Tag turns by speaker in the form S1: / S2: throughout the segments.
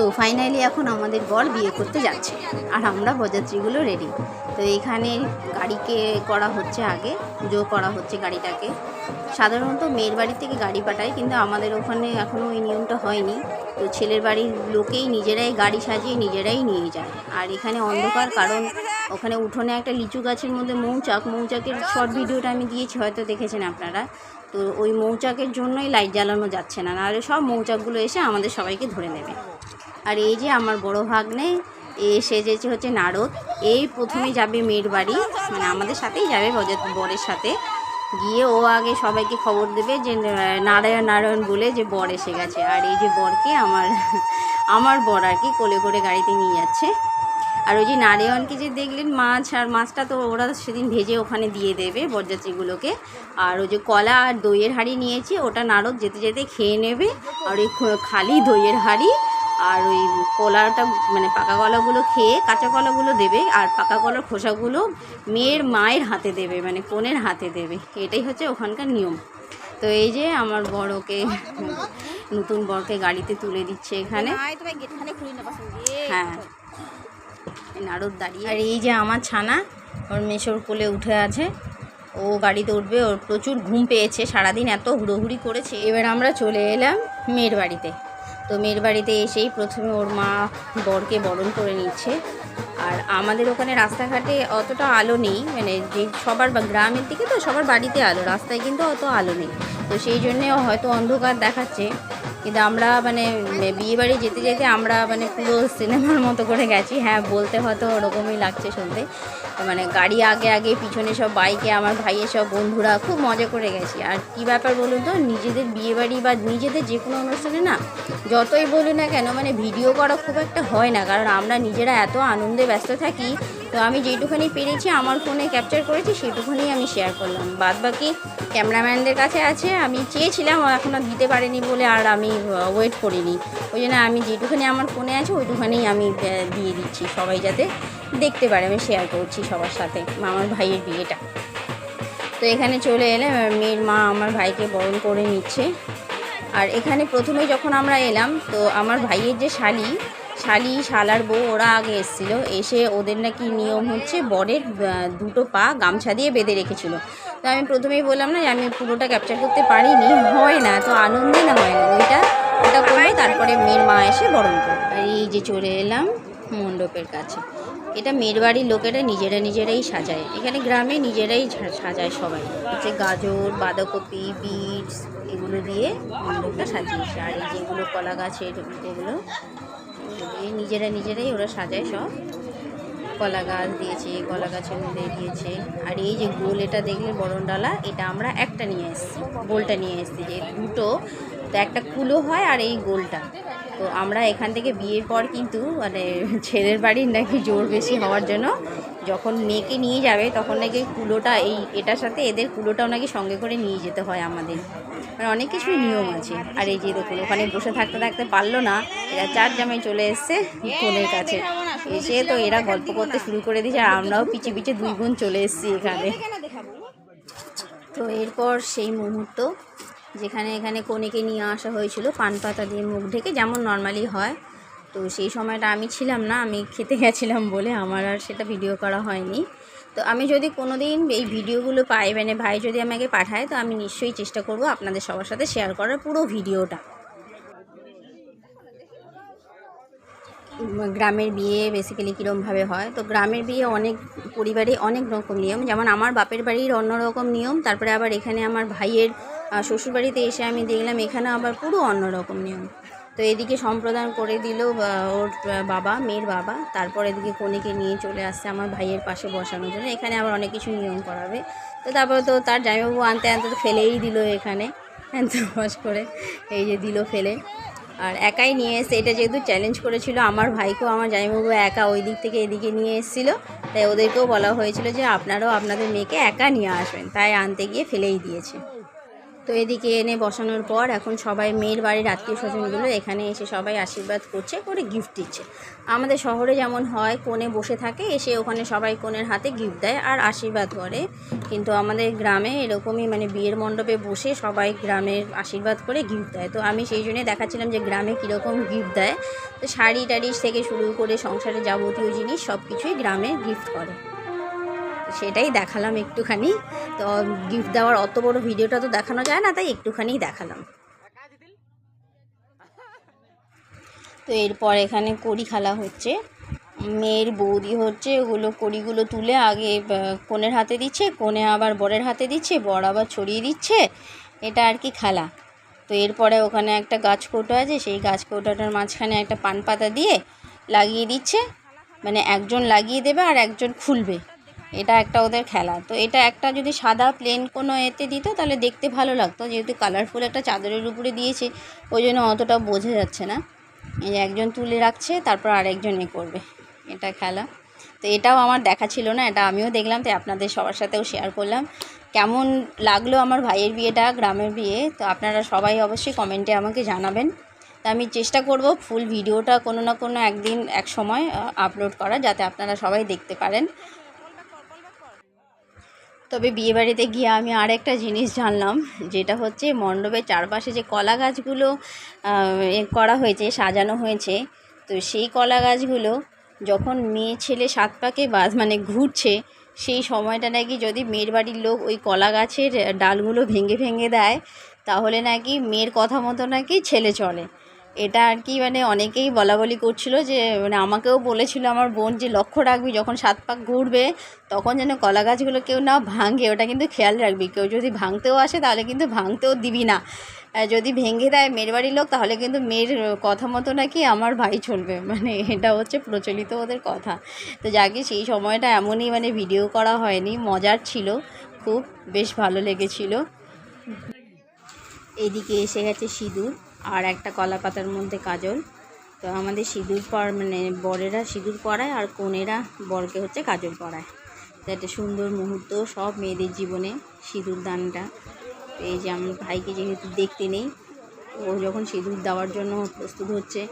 S1: তো ফাইনালি এখন আমাদের বর বিয়ে করতে যাচ্ছে। আর আমরা বরযাত্রীগুলো রেডি তো এখানে গাড়িকে করা হচ্ছে আগে, পুজো করা হচ্ছে গাড়িটাকে। সাধারণত মেয়ের বাড়ি থেকে গাড়ি পাঠায়, কিন্তু আমাদের ওখানে এখনও ওই নিয়মটা হয়নি। তো ছেলের বাড়ির লোকেই নিজেরাই গাড়ি সাজিয়ে নিজেরাই নিয়ে যায়। আর এখানে অন্ধকার, কারণ ওখানে উঠোনে একটা লিচু গাছের মধ্যে মৌচাক, মৌচাকের শর্ট ভিডিওটা আমি দিয়েছি, হয়তো দেখেছেন আপনারা। তো ওই মৌচাকের জন্যই লাইট জ্বালানো যাচ্ছে না, নাহলে সব মৌচাকগুলো এসে আমাদের সবাইকে ধরে নেবে। আর এই যে আমার বড় ভাগ্নে, এ সেজেছে হচ্ছে নারদ। এই প্রথমে যাবে মেয়ের বাড়ি মানে আমাদের সাথেই যাবে বরের সাথে। গিয়ে ও আগে সবাইকে খবর দেবে যে নারায়ণ নারায়ণ বলে যে বর এসে গেছে। আর এই যে বরকে আমার আমার বর আর কি কোলে করে গাড়িতে নিয়ে যাচ্ছে। আর ওই যে নারায়ণকে যে দেখলেন, মাছ আর মাছটা তো ওরা সেদিন ভেজে ওখানে দিয়ে দেবে বরযাত্রীগুলোকে। আর ওই যে কলা আর দইয়ের হাঁড়ি নিয়েছি, ওটা নারদ যেতে যেতে খেয়ে নেবে। আর ওই খালি দইয়ের হাঁড়ি আর ওই কলাটা মানে পাকা কলাগুলো খেয়ে কাঁচা কলাগুলো দেবে আর পাকা কলার খোসাগুলো মেয়ের মায়ের হাতে দেবে মানে কোনের হাতে দেবে। এটাই হচ্ছে ওখানকার নিয়ম। তো এই যে আমার বড়কে নতুন বরকে গাড়িতে তুলে দিচ্ছে এখানে। হ্যাঁ। নারদ দাঁড়িয়ে আর এই যে আমার ছানা ওর মেশোর কোলে উঠে আছে। ও গাড়িতে উঠবে ওর প্রচুর ঘুম পেয়েছে সারাদিন এত হুড়োহুড়ি করেছে। এবার আমরা চলে এলাম মেয়ের বাড়িতে। তো মেয়ের বাড়িতে এসেই প্রথমে ওর মা বরকে বরণ করে নিচ্ছে। আর আমাদের ওখানে রাস্তাঘাটে অতটা আলো নেই মানে যে সবার গ্রামের দিকে তো সবার বাড়িতে আলো, রাস্তায় কিন্তু অত আলো নেই। তো সেই জন্যে হয়তো অন্ধকার দেখাচ্ছে। কিন্তু আমরা মানে বিয়ে বাড়ি যেতে যেতে আমরা মানে পুরো সিনেমার মতো করে গেছি। হ্যাঁ বলতে হয়তো ওরকমই লাগছে শুনতে। মানে গাড়ি আগে আগে, পিছনে সব বাইকে, আমার ভাইয়ের সব বন্ধুরা খুব মজা করে গেছি। আর কি ব্যাপার বলুন তো, নিজেদের বিয়েবাড়ি বা নিজেদের যে কোনো অনুষ্ঠানে না, যতই বলি না কেন মানে ভিডিও করা খুব একটা হয় না। কারণ আমরা নিজেরা এত আনন্দে ব্যস্ত থাকি, তো আমি যেটুখানি পেরেছি, আমার ফোনে ক্যাপচার করেছি সেটুকুনি আমি শেয়ার করলাম। বাদ বাকি ক্যামেরাম্যানদের কাছে আছে, আমি চেয়েছিলাম এখনও দিতে পারিনি বলে, আর আমি ওয়েট করিনি। ওই জন্য আমি যেটুখানি আমার ফোনে আছে, ওইটুখানেই আমি দিয়ে দিচ্ছি সবাই যাতে দেখতে পারে, আমি শেয়ার করছি সবার সাথে আমার ভাইয়ের বিয়েটা। তো এখানে চলে এলে মেয়ের মা আমার ভাইকে বরণ করে নিচ্ছে। আর এখানে প্রথমে যখন আমরা এলাম, তো আমার ভাইয়ের যে শালি শালি, শালার বউ, ওরা আগে এসেছিল। এসে ওদের নাকি নিয়ম হচ্ছে বরের দুটো পা গামছা দিয়ে বেঁধে রেখেছিল। তো আমি প্রথমেই বললাম না যে আমি পুরোটা ক্যাপচার করতে পারিনি। হয় না তো আনন্দে না হয় না। ওইটা ওটা করলে তারপরে মেয়ের মা এসে বরণ করে এই যে চলে এলাম মণ্ডপের কাছে। এটা মেয়ের বাড়ির লোকেরা নিজেরা নিজেরাই সাজায়। এখানে গ্রামে নিজেরাই সাজায় সবাই। হচ্ছে গাজর, বাঁধাকপি বিটস এগুলো দিয়ে মণ্ডপটা সাজিয়েছে। আর এই যেগুলো কলা গাছের এগুলো দিয়ে নিজেরা নিজেরাই ওরা সাজায় সব। কলা গাছ দিয়েছে, কলা গাছের মধ্যে দিয়েছে। আর এই যে গোল এটা দেখলে বরণ ডালা এটা আমরা একটা নিয়ে এসেছি, গোলটা নিয়ে এসেছি, যে দুটো। তো একটা কুলো হয় আর এই গোলটা। তো আমরা এখান থেকে বিয়ের পর কিন্তু মানে ছেলের বাড়ির নাকি জোর বেশি হওয়ার জন্য যখন মেয়েকে নিয়ে যাবে তখন নাকি কুলোটা, এই এটার সাথে এদের কুলোটাও নাকি সঙ্গে করে নিয়ে যেতে হয় আমাদের। মানে অনেক কিছুই নিয়ম আছে। আর এই যে দেখুন, ওখানে বসে থাকতে থাকতে পারল না। এরা চার জামাই চলে এসছে ফোনের কাছে। এসে তো এরা গল্প করতে শুরু করে দিয়েছে আর আমরাও পিছে পিছে দুই বোন চলে এসেছি এখানে। তো এরপর সেই মুহূর্ত যেখানে এখানে কনেকে নিয়ে আসা হয়েছিল, পান পাতা দিয়ে মুখ ঢেকে, যেমন নর্মালি হয়। তো সেই সময়টা আমি ছিলাম না, আমি খেতে গেছিলাম বলে আমার আর সেটা ভিডিও করা হয়নি। তো আমি যদি কোনো দিন এই ভিডিওগুলো পাই মানে ভাই যদি আমাকে পাঠায়, তো আমি নিশ্চয়ই চেষ্টা করব আপনাদের সবার সাথে শেয়ার করার পুরো ভিডিওটা গ্রামের বিয়ে বেসিক্যালি কীরমভাবে হয়? তো গ্রামের বিয়ে অনেক, পরিবারে অনেক রকম নিয়ম। যেমন আমার বাপের বাড়ির অন্যরকম নিয়ম, তারপরে আবার এখানে আমার ভাইয়ের আহ, শ্বশুরবাড়িতে এসে আমি দেখলাম এখানে আবার পুরো অন্যরকম নিয়ম। তো এদিকে সম্প্রদান করে দিল ওর বাবা মেয়ের বাবা। তারপর এদিকে কনেকে নিয়ে চলে আসছে আমার ভাইয়ের পাশে বসানোর জন্য। এখানে আবার অনেক কিছু নিয়ম করাবে তো তারপরে তো তার জামাইবাবু আনতে আনতে তো ফেলেই দিল এখানে। বস করে এই যে দিল ফেলে। আর একাই নিয়ে এসে এটা যেহেতু চ্যালেঞ্জ করেছিল আমার ভাইকেও আমার জামাইবাবু একা ওই দিক থেকে এদিকে নিয়ে এসেছিল। তাই ওদেরকেও বলা হয়েছিল যে আপনারাও আপনাদের মেয়েকে একা নিয়ে আসবেন। তাই আনতে গিয়ে ফেলেই দিয়েছে। তো এদিকে এনে বসানোর পর এখন সবাই মেয়ের বাড়ির আত্মীয় স্বজনগুলো এখানে এসে সবাই আশীর্বাদ করছে, করে গিফট দিচ্ছে। আমাদের শহরে যেমন হয়, কোণে বসে থাকে, এসে ওখানে সবাই কোণের হাতে গিফট দেয় আর আশীর্বাদ করে। কিন্তু আমাদের গ্রামে এরকমই মানে বিয়ের মণ্ডপে বসে সবাই গ্রামের আশীর্বাদ করে গিফট দেয়। তো আমি সেই জন্যে দেখাচ্ছিলাম যে গ্রামে কীরকম গিফট দেয়। তো শাড়ি টাড়ি থেকে শুরু করে সংসারে যাবতীয় জিনিস সব কিছুই গ্রামে গিফট করে। সেটাই দেখালাম একটুখানি। তো গিফট দেওয়ার অত বড় ভিডিওটা তো দেখানো যায় না, তাই একটুখানি দেখালাম। তো এরপর এখানে কড়ি খেলা হচ্ছে। মেয়ের বৌদি হচ্ছে, ওগুলো কড়িগুলো তুলে আগে কনের হাতে দিচ্ছে, কনে আবার বরের হাতে দিচ্ছে, বর আবার ছড়িয়ে দিচ্ছে, এটা আর কি খেলা। তো এরপরে ওখানে একটা গাছ কৌটো আছে, সেই গাছ কৌটোটার মাঝখানে একটা পান পাতা দিয়ে লাগিয়ে দিচ্ছে। মানে একজন লাগিয়ে দেবে আর একজন খুলবে। এটা একটা ওদের খেলা। তো এটা একটা যদি সাদা প্লেন কোনো এতে দিত, তাহলে দেখতে ভালো লাগতো। যেহেতু কালারফুল একটা চাদরের উপরে দিয়েছে, ওই জন্য অতটা বোঝা যাচ্ছে না। এই একজন তুলে রাখছে, তারপর আরেকজন এ করবে। এটা খেলা। তো এটাও আমার দেখা ছিল না, এটা আমিও দেখলাম, তাই আপনাদের সবার সাথেও শেয়ার করলাম। কেমন লাগল আমার ভাইয়ের বিয়েটা, গ্রামের বিয়ে? তো আপনারা সবাই অবশ্যই কমেন্টে আমাকে জানাবেন। তা আমি চেষ্টা করব ফুল ভিডিওটা কোনো না কোনো একদিন, এক সময় আপলোড করা, যাতে আপনারা সবাই দেখতে পারেন। তবে বিয়েবাড়িতে গিয়ে আমি আর একটা জিনিস জানলাম, যেটা হচ্ছে মণ্ডপের চারপাশে যে কলা গাছগুলো করা হয়েছে, সাজানো হয়েছে, তো সেই কলা গাছগুলো যখন মেয়ে ছেলে সাত পাকে বাজ মানে ঘুরছে, সেই সময়টা নাকি যদি মেয়ের বাড়ির লোক ওই কলা গাছের ডালগুলো ভেঙে ভেঙে দেয়, তাহলে নাকি মেয়ের কথা মতো নাকি ছেলে চলে। এটা আর কি মানে অনেকেই বলা বলি করছিল যে মানে আমাকেও বলেছিল আমার বোন যে, লক্ষ্য রাখবি, যখন সাত পাক ঘুরবে, তখন যেন কলা গাছগুলো কেউ না ভাঙে। ওটা কিন্তু খেয়াল রাখবি। কেউ যদি ভাঙতেও আসে, তাহলে কিন্তু ভাঙতেও দিবি না। যদি ভেঙে দেয় মেয়ের বাড়ির লোক, তাহলে কিন্তু মেয়ের কথা মতো নাকি আমার ভাই চলবে। মানে এটা হচ্ছে প্রচলিত ওদের কথা। তো যাকে সেই সময়টা এমনই মানে ভিডিও করা হয়নি, মজার ছিল। খুব বেশ ভালো লেগেছিল। এদিকে এসে গেছে সিঁদুর। আর একটা কলা পাতার মধ্যে কাজল। তো আমাদের সিঁদুর পর মানে বরেরা সিঁদুর পরায় আর কনেরা বরকে হচ্ছে কাজল পরায়। তো একটা সুন্দর মুহূর্ত সব মেয়েদের জীবনে সিঁদুর দানটা। এই যে আমার ভাইকে যেহেতু দেখতে নেই, ও যখন সিঁদুর দেওয়ার জন্য প্রস্তুত হচ্ছে,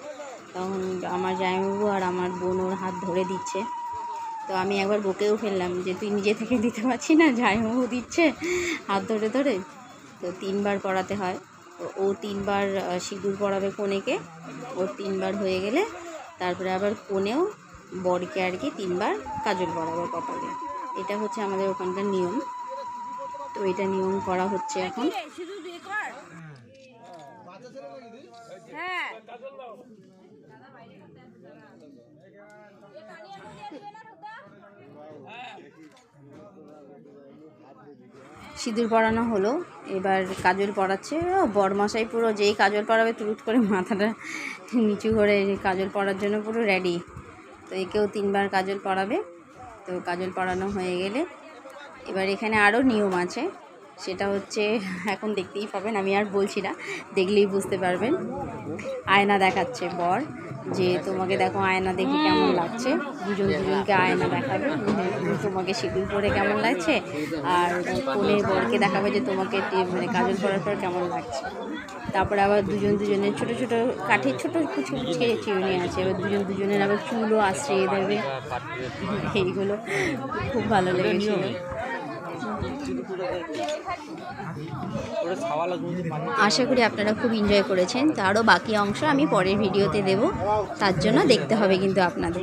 S1: তখন আমার জামাইবাবু আর আমার বোন ওর হাত ধরে দিচ্ছে। তো আমি একবার বকেও ফেললাম যে, তুই নিজে থেকে দিতে পারছি না? জামাইবাবু দিচ্ছে হাত ধরে ধরে? তো তিনবার পড়াতে হয়। ও তিনবার সিঁদুর পরাবে কনেকে। ওর তিনবার হয়ে গেলে তারপরে আবার কনেও বরকে আর কি তিনবার কাজল পরাবে কপালে। এটা হচ্ছে আমাদের ওখানকার নিয়ম। তো এটা নিয়ম করা হচ্ছে এখন। সিঁদুর পরানো হলো। এবার কাজল পরাচ্ছে। ও, বরমশাই পুরো যেই কাজল পরাবে তুরুত করে মাথাটা নিচু করে কাজল পরার জন্য পুরো রেডি তো একেও তিনবার কাজল পরাবে। তো কাজল পরানো হয়ে গেলে এবার এখানে আরও নিয়ম আছে। সেটা হচ্ছে, এখন দেখতেই পাবেন, আমি আর বলছি না, দেখলেই বুঝতে পারবেন। আয়না দেখাচ্ছে বর, যে তোমাকে দেখো আয়না দেখে কেমন লাগছে। দুজন দুজনকে আয়না দেখাবে তোমাকে সিঁদুর পরে কেমন লাগছে, আর কোনে বরকে দেখাবে যে তোমাকে মানে কাজল পরার পর কেমন লাগছে। তারপরে আবার দুজন দুজনের ছোট ছোট কাঠের ছোট কিছু কিছু চিরুনি আছে, এবার দুজন দুজনের আবার চুলও আশ্রয় দেবে। এইগুলো খুব ভালো লেগেছিল। আশা করি আপনারা খুব এনজয় করেছেন। তারও বাকি অংশ আমি পরের ভিডিওতে দেব। তার জন্য দেখতে হবে কিন্তু আপনাদের।